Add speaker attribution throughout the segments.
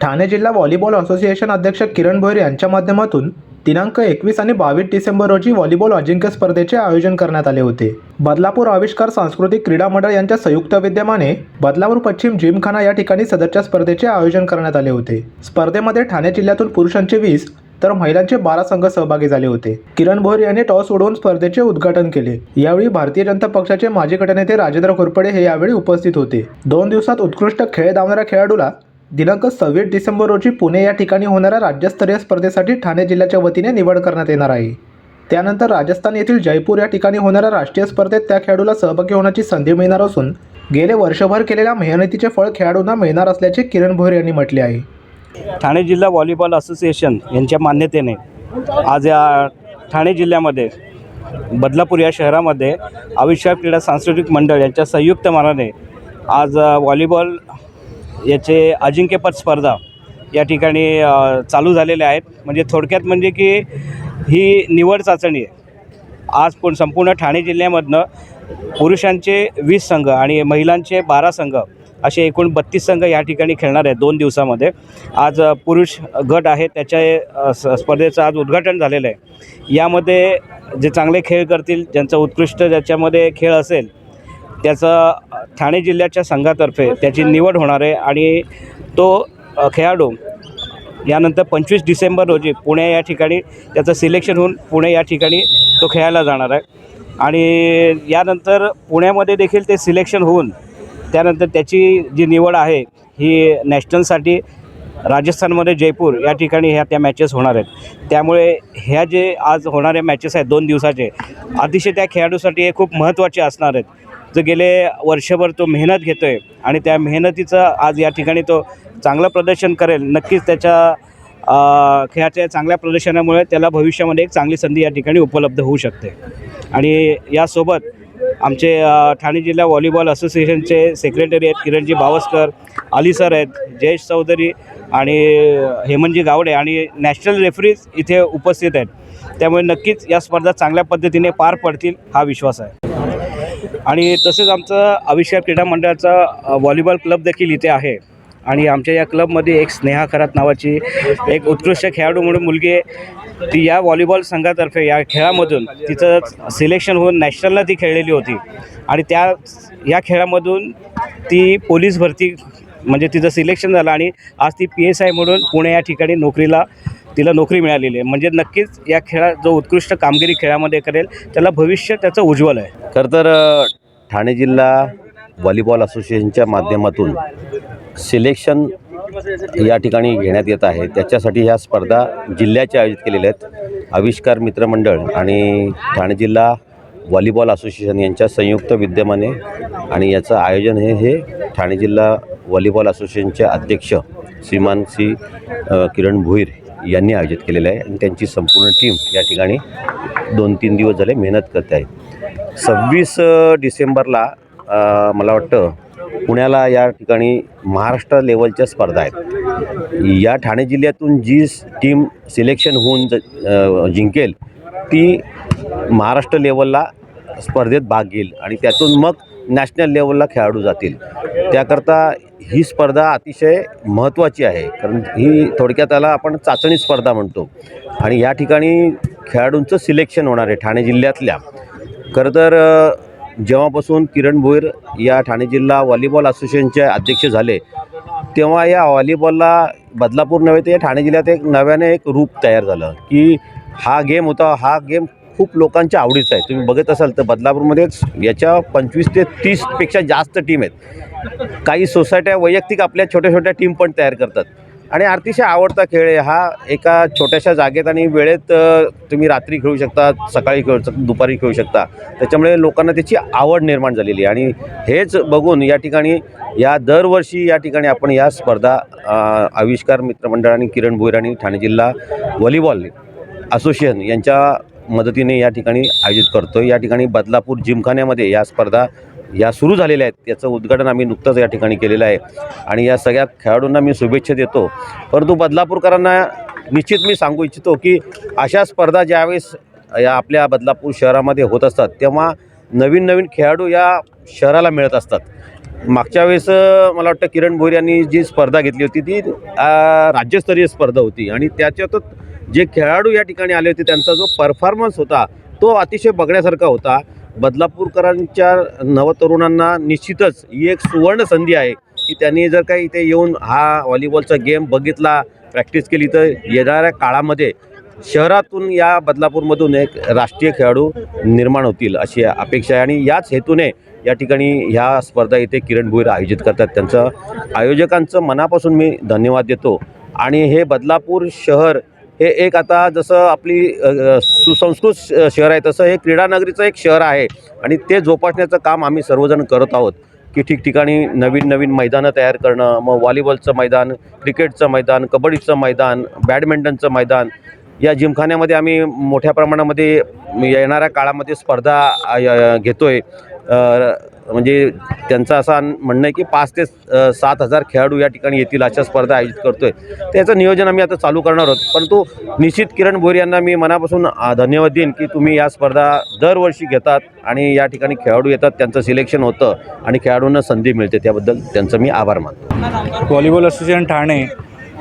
Speaker 1: ठाणे जिल्हा volleyball association अध्यक्ष किरण भोयर यांच्या माध्यमातून दिनांक एकवीस आणि बावीस डिसेंबर रोजी व्हॉलीबॉल अजिंक्य स्पर्धेचे आयोजन करण्यात आले होते. बदलापूर आविष्कार सांस्कृतिक क्रीडा मंडळ यांच्या संयुक्त विद्यमाने बदलापूर पश्चिम जिमखाना या ठिकाणी सदरच्या स्पर्धेचे आयोजन करण्यात आले होते. स्पर्धेमध्ये ठाणे जिल्ह्यातून पुरुषांचे वीस तर महिलांचे बारा संघ सहभागी झाले होते. किरण भोर यांनी टॉस उडवून स्पर्धेचे उद्घाटन केले. यावेळी भारतीय जनता पक्षाचे माजी गटनेते राजेंद्र घोरपडे हे यावेळी उपस्थित होते. दोन दिवसात उत्कृष्ट खेळ धावणाऱ्या खेळाडूला दिनांक सव्वीस डिसेंबर रोजी पुणे या ठिकाणी होणाऱ्या राज्यस्तरीय स्पर्धेसाठी ठाणे जिल्ह्याच्या वतीने निवड करण्यात येणार आहे. त्यानंतर राजस्थान येथील जयपूर या ठिकाणी होणाऱ्या राष्ट्रीय स्पर्धेत त्या खेळाडूला सहभागी होण्याची संधी मिळणार असून गेले वर्षभर केलेल्या मेहनतीचे फळ खेळाडूंना मिळणार असल्याचे किरण भोईर यांनी म्हटले आहे.
Speaker 2: ठाणे जिल्हा व्हॉलीबॉल असोसिएशन यांच्या मान्यतेने आज या ठाणे जिल्ह्यामध्ये बदलापूर या शहरामध्ये आविष्कार क्रीडा सांस्कृतिक मंडळ यांच्या संयुक्त मानाने आज व्हॉलीबॉल याचे अजिंक्यपद स्पर्धा या ठिकाणी चालू झालेल्या आहेत. म्हणजे थोडक्यात म्हणजे की ही निवड चाचणी आहे. आज पण संपूर्ण ठाणे जिल्ह्यामधनं पुरुषांचे वीस संघ आणि महिलांचे बारा संघ असे एकूण बत्तीस संघ या ठिकाणी खेळणार आहेत दोन दिवसामध्ये. आज पुरुष गट आहे त्याच्या स्पर्धेचं आज उद्घाटन झालेलं आहे. यामध्ये जे चांगले खेळ करतील ज्यांचा उत्कृष्ट ज्याच्यामध्ये खेळ असेल त्याचं ठाणे जिल्ह्याच्या संघातर्फे त्याची निवड होणार आहे आणि तो खेळाडू यानंतर पंचवीस डिसेंबर रोजी पुणे या ठिकाणी त्याचं सिलेक्शन होऊन पुणे या ठिकाणी तो खेळायला जाणार आहे. आणि यानंतर पुण्यामध्ये देखील ते सिलेक्शन होऊन त्यानंतर त्याची जी निवड आहे ही नॅशनलसाठी राजस्थानमध्ये जयपूर या ठिकाणी ह्या त्या मॅचेस होणार आहेत. त्यामुळे ह्या जे आज होणाऱ्या मॅचेस आहेत दोन दिवसाचे अतिशय त्या खेळाडूसाठी हे खूप महत्त्वाचे असणार आहेत. जो गेले वर्षभर तो मेहनत घेतो आहे आणि त्या मेहनतीचं आज या ठिकाणी तो चांगलं प्रदर्शन करेल. नक्कीच त्याच्या खेळाच्या चांगल्या प्रदर्शनामुळे त्याला भविष्यामध्ये एक चांगली संधी या ठिकाणी उपलब्ध होऊ शकते. आणि यासोबत आमचे ठाणे जिल्हा व्हॉलीबॉल असोसिएशनचे सेक्रेटरी आहेत किरणजी बावस्कर अली सर आहेत जयेश चौधरी आणि हेमनजी गावडे आणि नॅशनल रेफरीज इथे उपस्थित आहेत. त्यामुळे नक्कीच या स्पर्धा चांगल्या पद्धतीने पार पडतील हा विश्वास आहे. आणि तसेच आमचं आविष्कार क्रीडा मंडळाचा व्हॉलीबॉल क्लब देखील इथे आहे. आणि आमच्या या क्लबमध्ये एक स्नेहा खरात नावाची एक उत्कृष्ट खेळाडू म्हणून मुलगी आहे. ती या व्हॉलीबॉल संघातर्फे या खेळामधून तिचं सिलेक्शन होऊन नॅशनलला ती खेळलेली होती. आणि त्या या खेळामधून ती पोलीस भरती म्हणजे तिचं सिलेक्शन झालं आणि आज ती पी एस आय म्हणून पुणे या ठिकाणी नोकरीला तिला नोकरी मिळालेली आहे. म्हणजे नक्कीच या खेळा जो उत्कृष्ट कामगिरी खेळामध्ये करेल त्याला भविष्य त्याचं उज्ज्वल आहे.
Speaker 3: खरं तर ठाणे जिल्हा व्हॉलीबॉल असोसिएशनच्या माध्यमातून सिलेक्शन या ठिकाणी घेण्यात येत आहे. त्याच्यासाठी ह्या स्पर्धा जिल्ह्याच्या आयोजित केलेल्या आहेत. आविष्कार मित्रमंडळ आणि ठाणे जिल्हा व्हॉलीबॉल असोसिएशन यांच्या संयुक्त विद्यमाने आणि याचं आयोजन हे हे ठाणे जिल्हा व्हॉलीबॉल असोसिएशनचे अध्यक्ष श्रीमान श्री किरण भोईर यांनी आयोजित केलेलं आहे आणि त्यांची संपूर्ण टीम या ठिकाणी दोन तीन दिवस झाले मेहनत करते आहे. सव्वीस डिसेंबरला मला वाटतं पुण्याला या ठिकाणी महाराष्ट्र लेवलच्या स्पर्धा आहेत. या ठाणे जिल्ह्यातून जी टीम सिलेक्शन होऊन ज जिंकेल ती महाराष्ट्र लेवलला स्पर्धेत भाग घेईल आणि त्यातून मग नॅशनल लेवलला खेळाडू जातील. त्याकरता ही स्पर्धा अतिशय महत्त्वाची आहे. कारण ही थोडक्यात त्याला आपण चाचणी स्पर्धा म्हणतो. आणि या ठिकाणी खेळाडूंचं सिलेक्शन होणार आहे ठाणे जिल्ह्यातल्या. खरं तर जेव्हापासून किरण भोईर या ठाणे जिल्हा व्हॉलीबॉल असोसिएशनचे अध्यक्ष झाले तेव्हा या व्हॉलीबॉलला बदलापूर नव्हे तर या ठाणे जिल्ह्यात एक नव्याने एक रूप तयार झालं की हा गेम होता हा गेम खूप लोकांच्या आवडीचं आहे. तुम्ही बघत असाल तर बदलापूरमध्येच याच्या पंचवीस ते तीसपेक्षा जास्त टीम आहेत. काही सोसायट्या वैयक्तिक आपल्या छोट्या छोट्या टीम पण तयार करतात. आणि अतिशय आवडता खेळ आहे हा. एका छोट्याशा जागेत आणि वेळेत तुम्ही रात्री खेळू शकता सकाळी खेळू शकता दुपारी खेळू शकता. त्याच्यामुळे लोकांना त्याची आवड निर्माण झालेली आहे. आणि हेच बघून या ठिकाणी या दरवर्षी या ठिकाणी आपण या स्पर्धा आविष्कार मित्रमंडळ आणि किरण भोईर आणि ठाणे जिल्हा व्हॉलीबॉल असोसिएशन यांच्या मदतीने या ठिकाणी आयोजित करतो या ठिकाणी बदलापूर जिमखान्यामध्ये या स्पर्धा या सुरू झालेल्या आहेत. याचं उद्घाटन आम्ही नुकतंच या ठिकाणी केलेलं आहे. आणि या सगळ्या खेळाडूंना मी शुभेच्छा देतो. परंतु बदलापूरकरांना निश्चित मी सांगू इच्छितो की अशा स्पर्धा ज्यावेळेस या आपल्या बदलापूर शहरामध्ये होत असतात तेव्हा नवीन नवीन खेळाडू या शहराला मिळत असतात. मागच्या वेळेस मला वाटतं किरण भोईर यांनी जी स्पर्धा घेतली होती ती राज्यस्तरीय स्पर्धा होती. आणि त्याच्यातच जे खेळाडू या ठिकाणी आले होते त्यांचा जो परफॉर्मन्स होता तो अतिशय बघण्यासारखा होता. बदलापूरकरांच्या नवतरुणांना निश्चितच ही एक सुवर्ण संधी आहे की त्यांनी जर काही इथे येऊन हा व्हॉलीबॉलचा गेम बघितला प्रॅक्टिस केली तर येणाऱ्या काळामध्ये शहरातून या बदलापूरमधून एक राष्ट्रीय खेळाडू निर्माण होतील अशी अपेक्षा आहे. आणि याच हेतूने या ठिकाणी ह्या स्पर्धा इथे किरण भुईर आयोजित करतात. त्यांचं आयोजकांचं मनापासून मी धन्यवाद देतो. आणि हे बदलापूर शहर हे एक आता जसं आपली सुसंस्कृत श- शहर आहे तसं हे क्रीडानगरीचं एक शहर आहे. आणि ते जोपासण्याचं काम आम्ही सर्वजण करत आहोत की ठिकठिकाणी नवीन नवीन मैदानं तयार करणं मग व्हॉलीबॉलचं मैदान क्रिकेटचं मैदान कबड्डीचं मैदान बॅडमिंटनचं मैदान या जिमखान्यामध्ये आम्ही मोठ्या प्रमाणामध्ये येणाऱ्या काळामध्ये स्पर्धा घेतो य- म्हणजे त्यांचं असं म्हणणं आहे की पाच ते सात हजार खेळाडू या ठिकाणी येतील अशा स्पर्धा आयोजित करतो आहे त्याचं नियोजन आम्ही आता चालू करणार आहोत. परंतु निश्चित किरण भोर यांना मी मनापासून धन्यवाद देईन की तुम्ही या स्पर्धा दरवर्षी घेतात आणि या ठिकाणी खेळाडू येतात त्यांचं सिलेक्शन होतं आणि खेळाडूंना संधी मिळते. त्याबद्दल त्यांचं मी आभार मानतो.
Speaker 4: व्हॉलीबॉल असोसिएशन ठाणे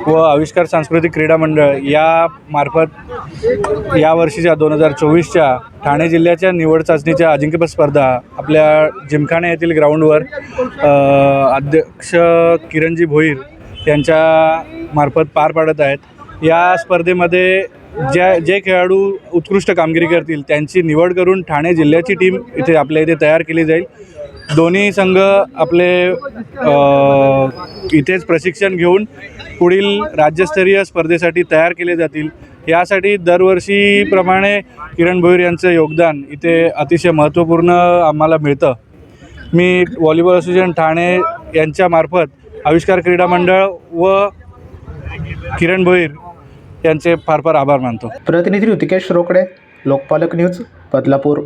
Speaker 4: व आविष्कार सांस्कृतिक क्रीडा मंडळ या मार्फत या वर्षीच्या दोन हजार चोवीसच्या ठाणे जिल्ह्याच्या निवड चाचणीच्या अजिंक्यपद स्पर्धा आपल्या जिमखाना येथील ग्राउंडवर अध्यक्ष किरणजी भोईर यांच्या मार्फत पार पाडत आहेत. या स्पर्धेमध्ये ज्या जे खेळाडू उत्कृष्ट कामगिरी करतील त्यांची निवड करून ठाणे जिल्ह्याची टीम इथे आपल्या इथे तयार केली जाईल. दोन्ही संघ आपले इथेच प्रशिक्षण घेऊन पुढील राज्यस्तरीय स्पर्धेसाठी तयार केले जातील. यासाठी दरवर्षीप्रमाणे किरण भोईर यांचं योगदान इथे अतिशय महत्त्वपूर्ण आम्हाला मिळतं. मी व्हॉलीबॉल असोसिएशन ठाणे यांच्यामार्फत आविष्कार क्रीडा मंडळ व किरण भोईर यांचे फार फार आभार मानतो.
Speaker 1: प्रतिनिधी ऋतिकेश रोकडे लोकपालक न्यूज बदलापूर.